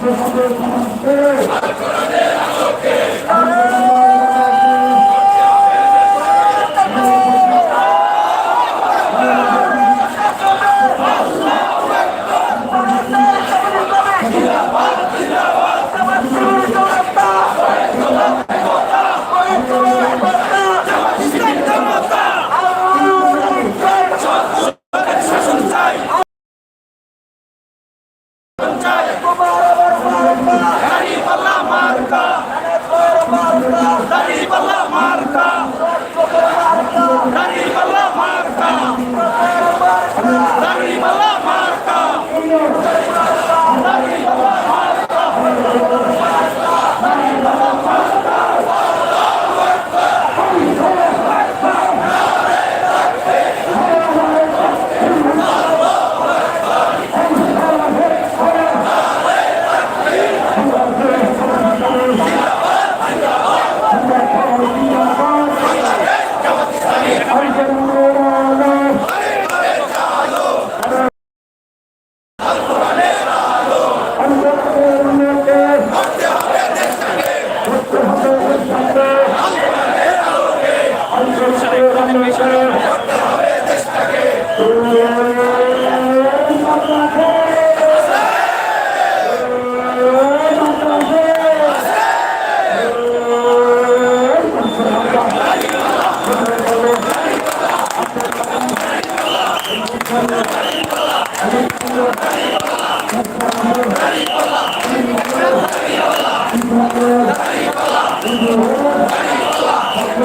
Hey!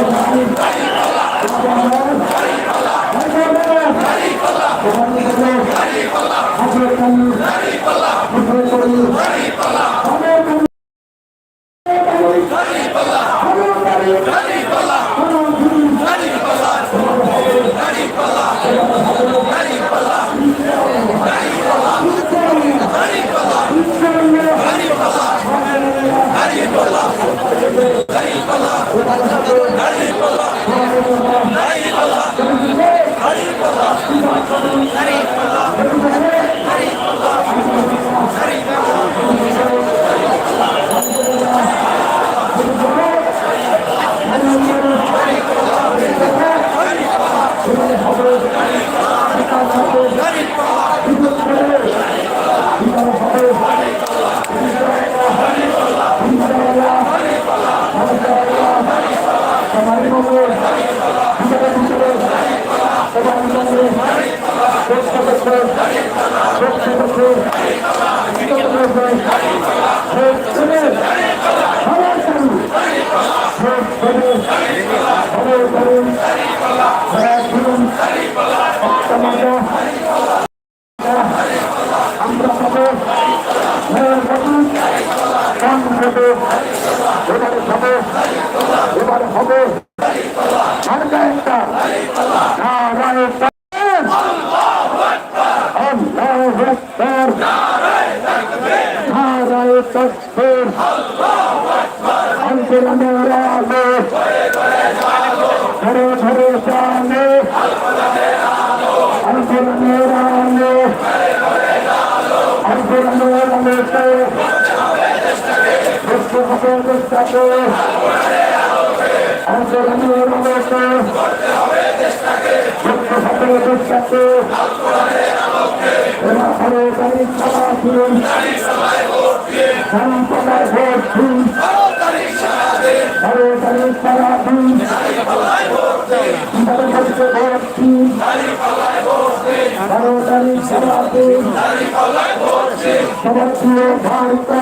Hurry, Allah! এবারে এবারে হবে আন্দোলনের আলো ধরে ধরে জানে আন্দোলনের আলো আন্দোলনের আলোতে হবে দেশটাকে আন্দোলনের আলোতে করতে হবে দেশটাকে ধরে গাড়ি চালাতুন গাড়ি ভোট দিন ভারতা